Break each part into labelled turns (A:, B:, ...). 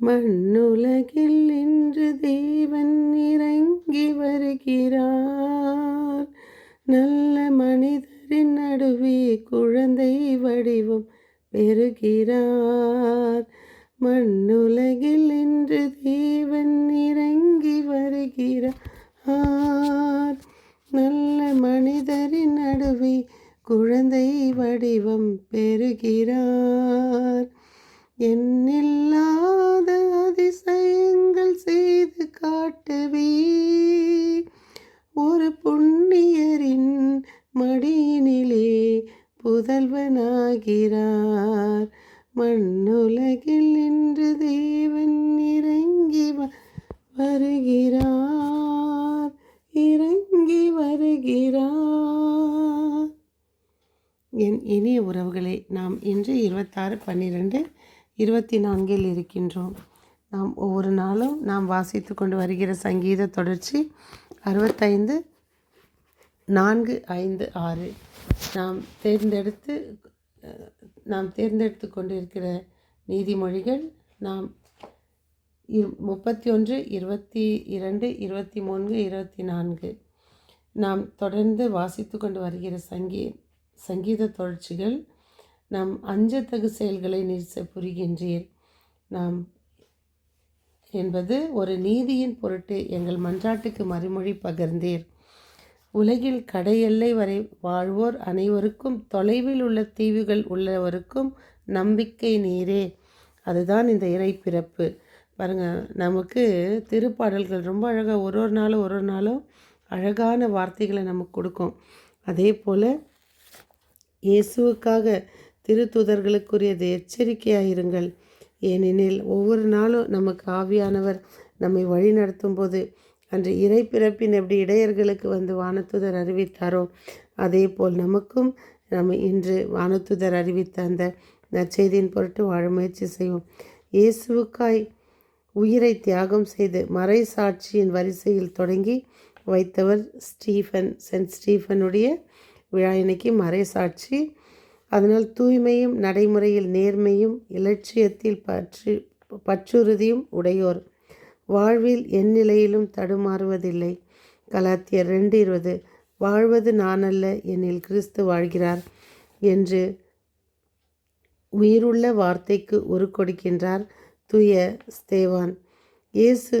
A: மண்ணுலகில் இன்று தேவன் இறங்கி வருகிறார். நல்ல மனிதரின் நடுவே குழந்தை வடிவம் பெறுகிறார். மண்ணுலகில் இன்று தேவன் இறங்கி வருகிறார். நல்ல மனிதரின் நடுவே குழந்தை வடிவம் பெறுகிறார். என்னில்லா காட்டுவே. ஒரு புண்ணியரின் மடியினிலே புதல்வனாகிறார். மண்ணுலகில் இன்று தேவன் இறங்கி வருகிறார். இறங்கி வருகிறார். என் இனிய உறவுகளை நாம் இன்று இருபத்தாறு பன்னிரெண்டு இருபத்தி நான்கில் இருக்கின்றோம். நாம் ஒவ்வொரு நாளும் நாம் வாசித்து கொண்டு வருகிற சங்கீத தொடர்ச்சி அறுபத்தைந்து நான்கு ஐந்து ஆறு. நாம் தேர்ந்தெடுத்து நாம் தேர்ந்தெடுத்து கொண்டிருக்கிற நீதிமொழிகள் நாம் முப்பத்தி ஒன்று இருபத்தி இரண்டு இருபத்தி மூன்று இருபத்தி நான்கு. நாம் தொடர்ந்து வாசித்து கொண்டு வருகிற சங்கீ சங்கீத தொடர்ச்சிகள் நாம் அஞ்சத்தகு செயல்களை நிறுத்த புரிகின்றீர். நாம் என்பது ஒரு நீதியின் பொருட்டு எங்கள் மன்றாட்டுக்கு மறுமொழி பகிர்ந்தீர். உலகில் கடையெல்லை வரை வாழ்வோர் அனைவருக்கும் தொலைவில் உள்ள தீவுகள் உள்ளவருக்கும் நம்பிக்கை நீரே. அதுதான் இந்த இறை பிறப்பு பாருங்கள் நமக்கு திருப்பாடல்கள் ரொம்ப அழகாக ஒரு ஒரு நாளும் ஒரு ஒரு நாளும் அழகான வார்த்தைகளை நமக்கு கொடுக்கும். அதே போல் இயேசுவுக்காக திருத்துதர்களுக்குரியது எச்சரிக்கையாயிருங்கள். ஏனெனில் ஒவ்வொரு நாளும் நமக்கு ஆவியானவர் நம்மை வழி நடத்தும் போது அன்று இறை பிறப்பின் எப்படி இடையர்களுக்கு வந்து வானத்துதர் அறிவித்தாரோ அதே போல் நமக்கும் நம்ம இன்று வானத்துதர் அறிவித்த அந்த நற்செய்தியின் பொருட்டு வாழ முயற்சி செய்வோம். இயேசுவுக்காய் உயிரை தியாகம் செய்து மறை சாட்சியின் வரிசையில் தொடங்கி வைத்தவர் ஸ்டீஃபன் சென்ட் ஸ்டீஃபனுடைய விழா. இன்னைக்கு மறை சாட்சி அதனால் தூய்மையும் நடைமுறையில் நேர்மையும் இலட்சியத்தில் பற்று பற்றுறுதியும் உடையோர். வாழ்வில் எந்நிலையிலும் தடுமாறுவதில்லை. கலாத்தியர் ரெண்டு இருபது வாழ்வது நானல்ல என்னில் கிறிஸ்து வாழ்கிறார் என்று உயிருள்ள வார்த்தைக்கு உரு கொடுக்கின்றார் தூய ஸ்தேவான். இயேசு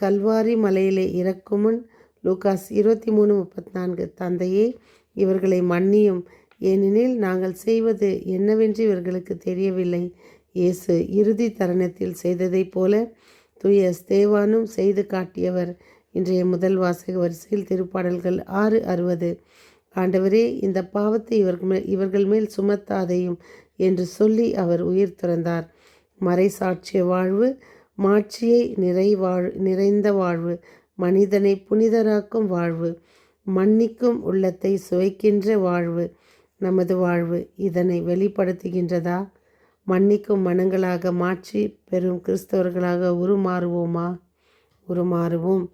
A: கல்வாரி மலையிலே இறக்கும் முன் லூகாஸ் இருபத்தி மூணு முப்பத்தி நான்கு தந்தையே இவர்களை மன்னியும் ஏனெனில் நாங்கள் செய்வது என்னவென்று இவர்களுக்கு தெரியவில்லை. இயேசு இறுதி தருணத்தில் செய்ததைப் போல தூய ஸ்தேவானும் செய்து காட்டியவர். இன்றைய முதல் வாசக வரிசையில் திருப்பாடல்கள் ஆறு அறுபது. ஆண்டவரே இந்த பாவத்தை இவர்கள் மேல் இவர்கள் மேல் சுமத்தாதையும் என்று சொல்லி அவர் உயிர் துறந்தார். மறைசாட்சிய வாழ்வு மாட்சியை நிறைவாழ் நிறைந்த வாழ்வு மனிதனை புனிதராக்கும் வாழ்வு மன்னிக்கும் உள்ளத்தை சுவைக்கின்ற வாழ்வு நமது வாழ்வு இதனை வெளிப்படுத்துகின்றதா? மன்னிக்கும் மனங்களாக மாற்றி பெறும் கிறிஸ்தவர்களாக உருமாறுவோமா? உருமாறுவோம்.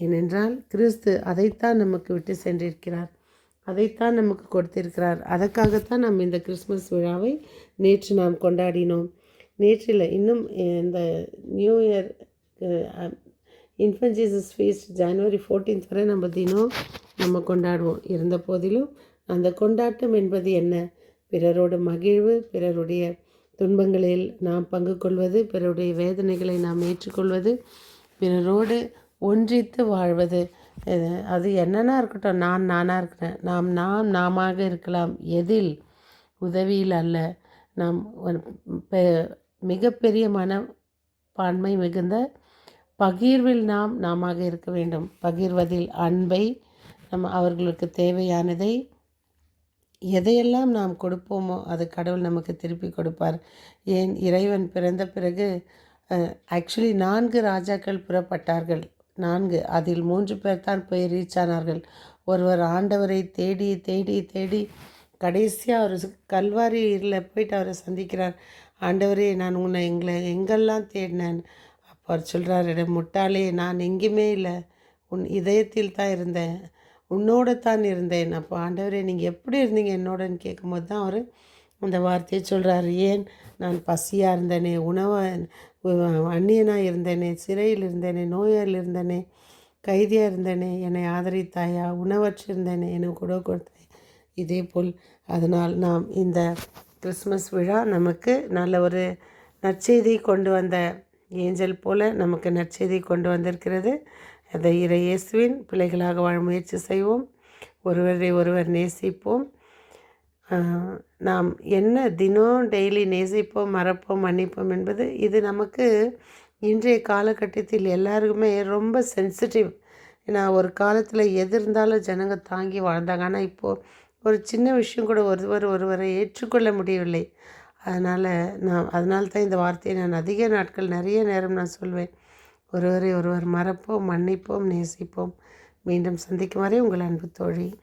A: ஏனென்றால் கிறிஸ்து அதைத்தான் நமக்கு விட்டு சென்றிருக்கிறார். அதைத்தான் நமக்கு கொடுத்திருக்கிறார். அதற்காகத்தான் நாம் இந்த கிறிஸ்மஸ் விழாவை நேற்று நாம் கொண்டாடினோம். நேற்றில் இன்னும் இந்த new year infant Jesus feast ஜனவரி ஃபோர்டீன்த் வரை நம்ம தினம் நம்ம கொண்டாடுவோம். இருந்த போதிலும் அந்த கொண்டாட்டம் என்பது என்ன? பிறரோட மகிழ்வு பிறருடைய துன்பங்களில் நாம் பங்கு கொள்வது பிறருடைய வேதனைகளை நாம் ஏற்றுக்கொள்வது பிறரோடு ஒன்றித்து வாழ்வது. அது என்னென்னா இருக்கட்டும் நான் நானாக இருக்கிறேன். நாம் நாம் நாம இருக்கலாம். எதில்? உதவியில் அல்ல. நாம் மிகப்பெரிய மனப்பான்மை மிகுந்த பகிர்வில் நாம் நாம இருக்க வேண்டும். பகிர்வதில் அன்பை நம்ம அவர்களுக்கு தேவையானதை எதையெல்லாம் நாம் கொடுப்போமோ அது கடவுள் நமக்கு திருப்பி கொடுப்பார். ஏன்? இறைவன் பிறந்த பிறகு ஆக்சுவலி நான்கு ராஜாக்கள் புறப்பட்டார்கள். நான்கு. அதில் மூன்று பேர் தான் போய் ரீச் ஆனார்கள். ஒருவர் ஆண்டவரை தேடி தேடி தேடி கடைசியாக அவர் கல்வாரியில் போயிட்டு அவரை சந்திக்கிறார். ஆண்டவரே நான் உன்னை எங்களை எங்கெல்லாம் தேடினேன்? அப்போ அவர் சொல்கிறார் முட்டாளே நான் எங்கேயுமே இல்லை. உன் இதயத்தில் தான் இருந்தேன். உன்னோட தான் இருந்தேன். அப்போ ஆண்டவரே நீங்கள் எப்படி இருந்தீங்க என்னோடன்னு கேட்கும்போது தான் அவர் அந்த வார்த்தையை சொல்கிறாரு ஏன் நான் பசியாக இருந்தேனே உணவாக அந்நியனாக இருந்தேனே சிறையில் இருந்தேனே நோயால் இருந்தேனே கைதியாக இருந்தேனே என்னை ஆதரித்தாயா உணவற்றிருந்தேனே எனக்கு கூட கொடுத்தேன். இதே போல் அதனால் நாம் இந்த கிறிஸ்மஸ் விழா நமக்கு நல்ல ஒரு நற்செய்தி கொண்டு வந்த ஏஞ்சல் போல் நமக்கு நற்செய்தி கொண்டு வந்திருக்கிறது. அதை இறை இயேசுவின் பிள்ளைகளாக வாழ முயற்சி செய்வோம். ஒருவரை ஒருவர் நேசிப்போம். நாம் என்ன தினம் டெய்லி நேசிப்போம் மறப்போம் மன்னிப்போம் என்பது இது நமக்கு இன்றைய காலகட்டத்தில் எல்லாருக்குமே ரொம்ப சென்சிட்டிவ். ஏன்னா ஒரு காலத்தில் எது இருந்தாலும் ஜனங்க தாங்கி வாழ்ந்தாங்க. ஆனால் இப்போது ஒரு சின்ன விஷயம் கூட ஒருவர் ஒருவரை ஏற்றுக்கொள்ள முடியவில்லை. அதனால் நான் அதனால தான் இந்த வார்த்தையை நான் அதிக நாட்கள் நிறைய நேரம் நான் சொல்வேன். ஒருவரை ஒருவர் மறப்போம் மன்னிப்போம் நேசிப்போம். மீண்டும் சந்திக்கும் வரை உங்கள் அன்பு தோழி.